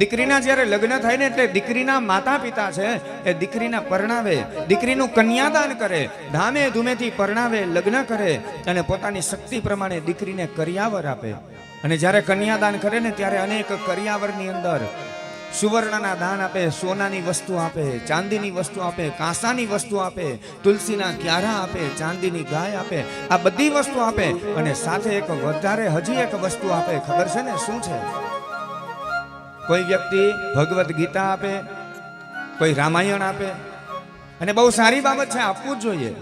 દીકરીના જ્યારે લગ્ન થાય ને એટલે દીકરીના માતા પિતા છે, એ દીકરીના પરણાવે, દીકરીનું કન્યાદાન કરે, ધામે ધૂમેથી પરણાવે, લગ્ન કરે અને પોતાની શક્તિ પ્રમાણે દીકરીને કરિયાવર આપે. અને જ્યારે કન્યાદાન કરે ને ત્યારે અનેક કરિયાવરની અંદર સુવર્ણના દાન આપે, સોનાની વસ્તુ આપે, ચાંદીની વસ્તુ આપે, કાંસાની વસ્તુ આપે, તુલસીના ક્યારા આપે, ચાંદીની ગાય આપે, આ બધી વસ્તુ આપે અને સાથે એક વધારે હજી એક વસ્તુ આપે. ખબર છે ને? શું છે? કોઈ વ્યક્તિ ભગવદ્ ગીતા આપે, કોઈ રામાયણ આપે. અને બહુ સારી બાબત છે, આપવું જ જોઈએ.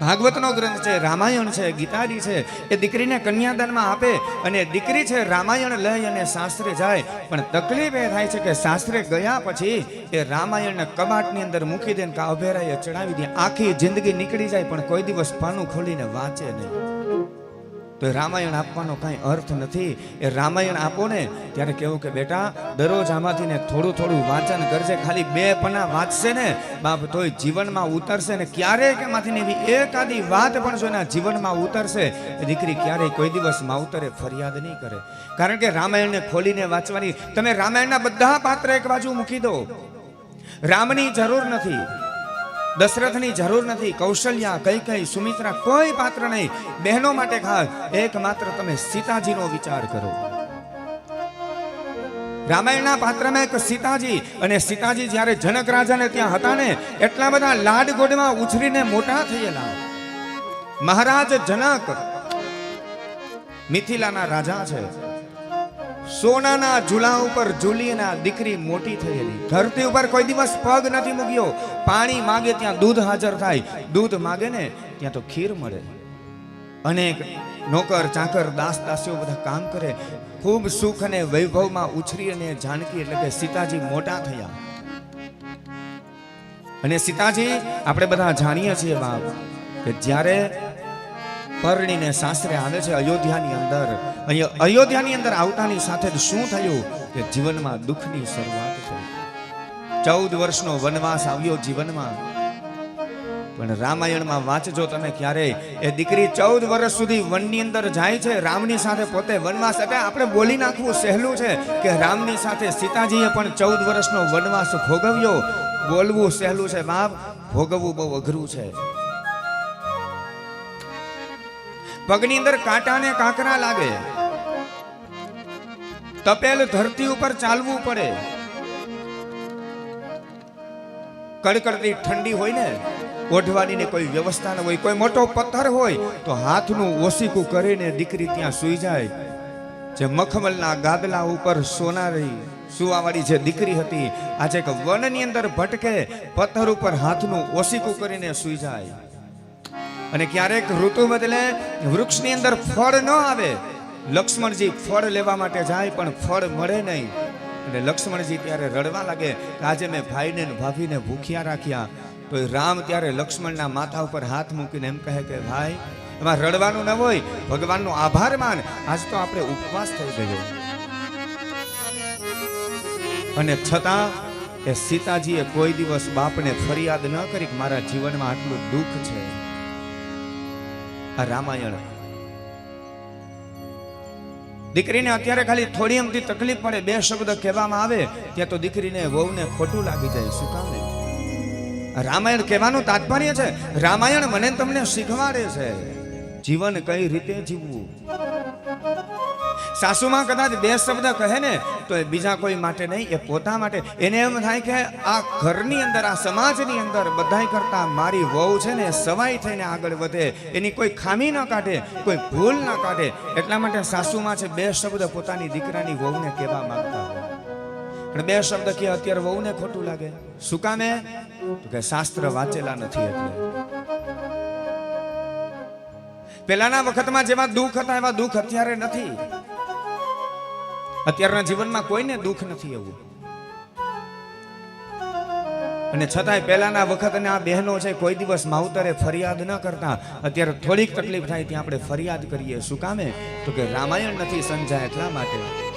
ભાગવતનો ગ્રંથ છે, રામાયણ છે, ગીતાજી છે, એ દીકરીને કન્યાદાનમાં આપે અને દીકરી છે, રામાયણ લઈ અને શાસ્ત્રે જાય. પણ તકલીફ એ થાય છે કે શાસ્ત્રે ગયા પછી એ રામાયણને કબાટની અંદર મૂકી દે ને ચડાવી દે. આખી જિંદગી નીકળી જાય, પણ કોઈ દિવસ પાનું ખોલીને વાંચે નહીં. તો રામાયણ આપવાનો કાંઈ અર્થ નથી. એ રામાયણ આપો ને ત્યારે કેવું કે બેટા, દરરોજ આમાંથી ને થોડું થોડું વાંચન કરશે ખાલી બે પના વાંચશે ને, બાપ તોય જીવનમાં ઉતરશે ને ક્યારેક એમાંથી એવી એકાદી વાત પણ જો એના જીવનમાં ઉતરશે દીકરી ક્યારેય કોઈ દિવસ માવતરે ફરિયાદ નહીં કરે. કારણ કે રામાયણને ખોલીને વાંચવાની, તમે રામાયણના બધા પાત્ર એક બાજુ મૂકી દો. રામની જરૂર નથી. દશરથની જરૂર નથી. કૌશલ્યા કઈ કઈ સુમિત્રા કોઈ પાત્ર નહીં. બહેનો માટે ખાસ એકમાત્ર તમે સીતાજીનો વિચાર કરો. રામાયણના પાત્રમાં એક સીતાજી અને સીતાજી જ્યારે જનક રાજાને ત્યાં હતા ને, એટલા બધા લાડ ગોડમાં ઉછરીને મોટા થયેલા. મહારાજ જનક મિથિલાના રાજા છે. સોનાના ઝૂલા ઉપર ઝૂલીના દીકરી મોટી થયેલી. ધરતી ઉપર કોઈ દિવસ પગ નથી મૂક્યો. પાણી માગે ત્યાં દૂધ હાજર થાય. દૂધ માગે ને ત્યાં તો ખીર મળે. અનેક નોકર, ચાકર, દાસ, દાસીઓ બધા કામ કરે. ખૂબ સુખ અને વૈભવમાં ઉછરી અને જાનકી એટલે કે સીતાજી મોટા થયા. અને સીતાજી, આપણે બધા જાણીએ છીએ બાપ, કે જ્યારે પરણીને સાસરે આવે છે અયોધ્યાની અંદર. અહીંયા અયોધ્યાની અંદર આવતાની સાથે જ શું થયું કે જીવનમાં દુઃખની શરૂઆત થઈ. ચૌદ વર્ષનો વનવાસ આવ્યો જીવનમાં. પણ રામાયણમાં વાંચજો તમે ક્યારેય. એ દીકરી ચૌદ વર્ષ સુધી વનની અંદર જાય છે. રામની સાથે પોતે વનવાસ એટલે આપણે બોલી નાખવું સહેલું છે કે રામની સાથે સીતાજીએ પણ ચૌદ વર્ષનો વનવાસ ભોગવ્યો. બોલવું સહેલું છે. બાપ, ભોગવવું બહુ અઘરું છે. પગની અંદર કાંટા ને કાંકરા લાગે. તપેલ ધરતી ઉપર ચાલવું પડે. કડકડતી ઠંડી હોય ને ઓઢવાની ને કોઈ વ્યવસ્થા ન હોય, કોઈ મોટો પથ્થર હોય, તો હાથનું ઓસીકું કરીને દીકરી ત્યાં સૂઈ જાય. જે મખમલના ગાદલા ઉપર સોના રહી સુવાવાળી જે દીકરી હતી, આજે એક વનની અંદર ભટકે, પથ્થર ઉપર હાથનું ઓસીકું કરીને સૂઈ જાય. અને ક્યારેક ઋતુ બદલે વૃક્ષની અંદર ફળ ન આવે. લક્ષ્મણજી ફળ લેવા માટે જાય પણ ફળ મળે નહીં. અને લક્ષ્મણજી ત્યારે રડવા લાગે કે આજે મેં ભાઈને ભાભીને ભૂખ્યા રાખ્યા. તો રામ ત્યારે લક્ષ્મણના માથા ઉપર હાથ મૂકીને એમ કહે કે, ભાઈ, એમાં રડવાનું ન હોય, ભગવાનનો આભાર માન. આજ તો આપણે ઉપવાસ થઈ ગયો. અને છતાં એ સીતાજીએ કોઈ દિવસ બાપને ફરિયાદ ન કરી કે મારા જીવનમાં આટલું દુઃખ છે. રામાયણ. દીકરીને અત્યારે ખાલી થોડી અમથી તકલીફ પડે, બે શબ્દ કહેવામાં આવે, ત્યાં તો દીકરીને વહુને ખોટું લાગી જાય, શું કામ રામાયણ કહેવાનું તાત્પર્ય છે. રામાયણ મને તમને શીખવાડે છે. જીવન કઈ રીતે જીવવું? સાસુમાં કદાચ બે શબ્દ કહે ને, તો એ બીજા કોઈ માટે નહીં, એ પોતા માટે. એને એમ થાય કે આ ઘરની અંદર, આ સમાજની અંદર બધાય કરતા મારી વહુ છે ને સવાઈ થઈને આગળ વધે. એની કોઈ ખામી ન કાઢે, કોઈ ભૂલ ન કાઢે. એટલા માટે સાસુમાં છે બે શબ્દ પોતાની દીકરાની વહુને કહેવા માંગતા પણ બે શબ્દ કે અત્યારે વહુને ખોટું લાગે. શું કામે? તો કે શાસ્ત્ર વાંચેલા નથી એટલે. પહેલાના વખતમાં જેવા દુઃખ હતા, એવા દુઃખ અત્યારે નથી. અત્યારના જીવનમાં કોઈને દુઃખ નથી એવું. અને છતાંય પહેલાના વખત અને આ બહેનો છે, કોઈ દિવસ માવતરે ફરિયાદ ન કરતા. અત્યારે થોડીક તકલીફ થાય ત્યાં આપણે ફરિયાદ કરીએ. શું કામે? તો કે રામાયણ નથી સમજાય એટલા માટે.